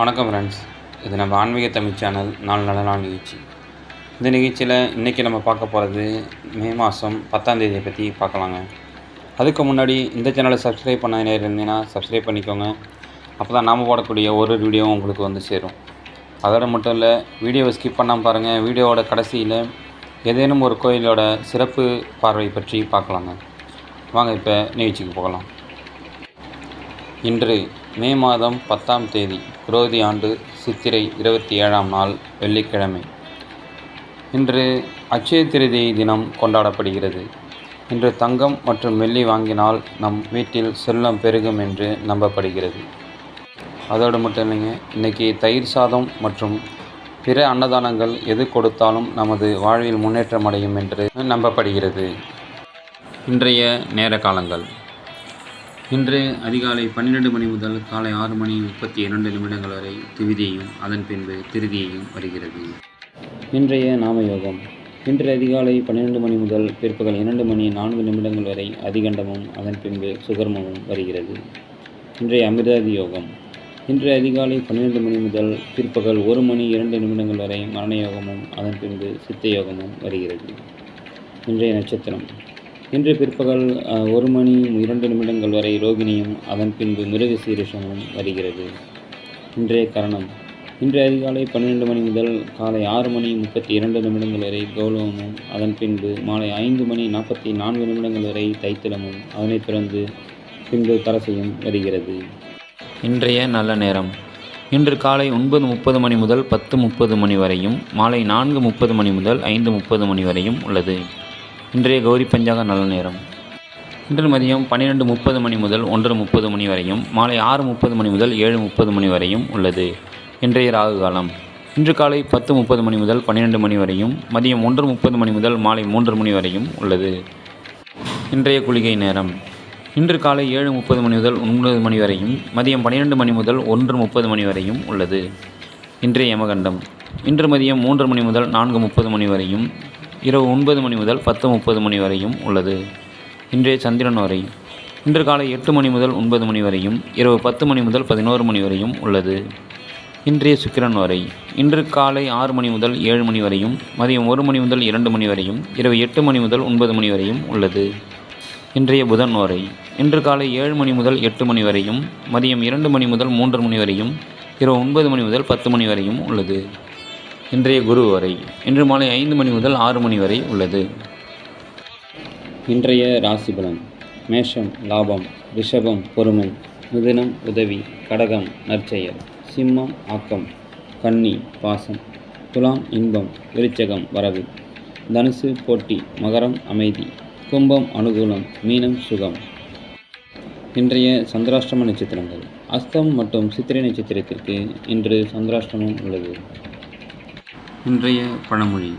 வணக்கம் ஃப்ரெண்ட்ஸ் இது நம்ம ஆன்மீக தமிழ் சேனல் நாலு நல்ல நாள் நிகழ்ச்சி. இந்த நிகழ்ச்சியில் இன்றைக்கி நம்ம பார்க்க போகிறது மே மாதம் பத்தாம் தேதியை பற்றி பார்க்கலாங்க. அதுக்கு முன்னாடி இந்த சேனலை சப்ஸ்கிரைப் பண்ண நேரம் இருந்தீங்கன்னா சப்ஸ்கிரைப் பண்ணிக்கோங்க. அப்போ தான் நாம் போடக்கூடிய ஒரு வீடியோவும் உங்களுக்கு வந்து சேரும். அதோட மட்டும் இல்லை வீடியோவை ஸ்கிப் பண்ணாமல் பாருங்கள் வீடியோவோட கடைசியில் ஏதேனும் ஒரு கோயிலோட சிறப்பு பார்வை பற்றி பார்க்கலாங்க. வாங்க இப்போ நிகழ்ச்சிக்கு போகலாம். இன்று மே மாதம் பத்தாம் தேதி குரோதி ஆண்டு சித்திரை இருபத்தி ஏழாம் நாள் வெள்ளிக்கிழமை. இன்று அச்சய திருதி தினம் கொண்டாடப்படுகிறது. இன்று தங்கம் மற்றும் வெள்ளி வாங்கினால் நம் வீட்டில் செல்லம் பெருகும் என்று நம்பப்படுகிறது. அதோடு மட்டும் இல்லைங்க இன்றைக்கி தயிர் சாதம் மற்றும் பிற அன்னதானங்கள் எது கொடுத்தாலும் நமது வாழ்வில் முன்னேற்றம் அடையும் என்று நம்பப்படுகிறது. இன்றைய நேர காலங்கள். இன்று அதிகாலை பன்னிரெண்டு மணி முதல் காலை ஆறு மணி முப்பத்தி இரண்டு நிமிடங்கள் வரை திவிதியையும் அதன் பின்பு திருதியையும் வருகிறது. இன்றைய நாம யோகம் இன்று அதிகாலை பன்னிரெண்டு மணி முதல் பிற்பகல் இரண்டு மணி நான்கு நிமிடங்கள் வரை அதிகண்டமும் அதன் பின்பு சுகர்மமும் வருகிறது. இன்றைய அமிர்தாதி யோகம். இன்று அதிகாலை பன்னிரெண்டு மணி முதல் பிற்பகல் ஒரு மணி இரண்டு நிமிடங்கள் வரை மரண யோகமும் அதன் பின்பு சித்த யோகமும் வருகிறது. இன்றைய நட்சத்திரம். இன்று பிற்பகல் ஒரு மணி இரண்டு நிமிடங்கள் வரை ரோகிணியும் அதன் பின்பு மிருக சீரிஷமும் வருகிறது. இன்றைய கரணம். இன்று அதிகாலை பன்னிரெண்டு மணி முதல் காலை ஆறு மணி முப்பத்தி இரண்டு நிமிடங்கள் வரை கௌலவமும் அதன் பின்பு மாலை ஐந்து மணி நாற்பத்தி நான்கு நிமிடங்கள் வரை தைத்திலமும் அதனைத் தொடர்ந்து பின்பு தரசையும் வருகிறது. இன்றைய நல்ல நேரம். இன்று காலை ஒன்பது முப்பது மணி முதல் பத்து முப்பது மணி வரையும் மாலை நான்கு முப்பது மணி முதல் ஐந்து முப்பது மணி வரையும் உள்ளது. இன்றைய கௌரி பஞ்சாக நல்ல நேரம். இன்று மதியம் பன்னிரெண்டு முப்பது மணி முதல் ஒன்று முப்பது மணி வரையும் மாலை ஆறு முப்பது மணி முதல் ஏழு முப்பது மணி வரையும் உள்ளது. இன்றைய ராகு காலம். இன்று காலை பத்து முப்பது மணி முதல் பன்னிரெண்டு மணி வரையும் மதியம் ஒன்று முப்பது மணி முதல் மாலை மூன்று மணி வரையும் உள்ளது. இன்றைய குளிகை நேரம். இன்று காலை ஏழு முப்பது மணி முதல் ஒன்பது மணி வரையும் மதியம் பன்னிரெண்டு மணி முதல் ஒன்று முப்பது மணி வரையும் உள்ளது. இன்றைய யமகண்டம். இன்று மதியம் மூன்று மணி முதல் நான்கு முப்பது மணி வரையும் இரவு ஒன்பது மணி முதல் பத்து முப்பது மணி வரையும் உள்ளது. இன்றைய சந்திரன் வரை. இன்று காலை எட்டு மணி முதல் ஒன்பது மணி வரையும் இரவு பத்து மணி முதல் பதினோரு மணி வரையும் உள்ளது. இன்றைய சுக்கிரன் வரை. இன்று காலை ஆறு மணி முதல் ஏழு மணி வரையும் மதியம் ஒரு மணி முதல் இரண்டு மணி வரையும் இரவு எட்டு மணி முதல் ஒன்பது மணி வரையும் உள்ளது. இன்றைய புதன் வரை. இன்று காலை ஏழு மணி முதல் எட்டு மணி வரையும் மதியம் இரண்டு மணி முதல் மூன்று மணி வரையும் இரவு ஒன்பது மணி முதல் பத்து மணி வரையும் உள்ளது. இன்றைய குரு வரை. இன்று மாலை ஐந்து மணி முதல் ஆறு மணி வரை உள்ளது. இன்றைய ராசி பலன். மேஷம் லாபம் ரிஷபம் பொறுமை மிதுனம் உதவி கடகம் நற்செயல் சிம்மம் ஆக்கம் கன்னி பாசம் துலாம் இன்பம் விருச்சகம் வரவு தனுசு போட்டி மகரம் அமைதி கும்பம் அனுகூலம் மீனம் சுகம். இன்றைய சந்திராஷ்டம நட்சத்திரங்கள். அஸ்தம் மற்றும் சித்திரை நட்சத்திரத்திற்கு இன்று சந்திராஷ்டமம் உள்ளது. இன்றைய பழமொழி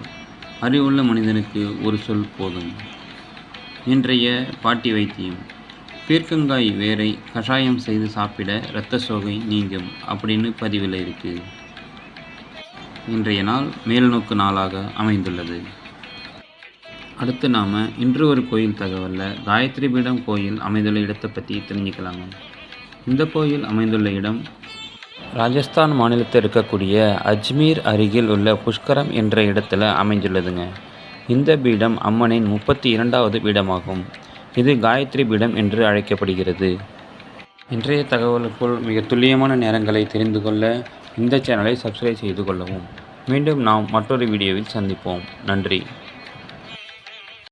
அறிவுள்ள மனிதனுக்கு ஒரு சொல் போதும். இன்றைய பாட்டி வைத்தியம் பீர்க்கங்காய் வேரை கஷாயம் செய்து சாப்பிட இரத்த சோகை நீங்கும் அப்படின்னு பதிவில் இருக்குது இன்றைய நாள் மேல்நோக்கு நாளாக அமைந்துள்ளது. அடுத்து நாம் இன்று ஒரு கோயில் தகவலில் காயத்ரி பீடம் கோயில் அமைந்துள்ள இடத்தை பற்றி தெரிஞ்சுக்கலாங்க. இந்த கோயில் அமைந்துள்ள இடம் ராஜஸ்தான் மாநிலத்தில் இருக்கக்கூடிய அஜ்மீர் அருகில் உள்ள புஷ்கரம் என்ற இடத்துல அமைந்துள்ளதுங்க. இந்த பீடம் அம்மனின் முப்பத்தி இரண்டாவது பீடமாகும். இது காயத்ரி பீடம் என்று அழைக்கப்படுகிறது. இன்றைய தகவலுக்குள் மிக துல்லியமான நேரங்களை தெரிந்து கொள்ள இந்த சேனலை சப்ஸ்கிரைப் செய்து கொள்ளவும். மீண்டும் நாம் மற்றொரு வீடியோவில் சந்திப்போம். நன்றி.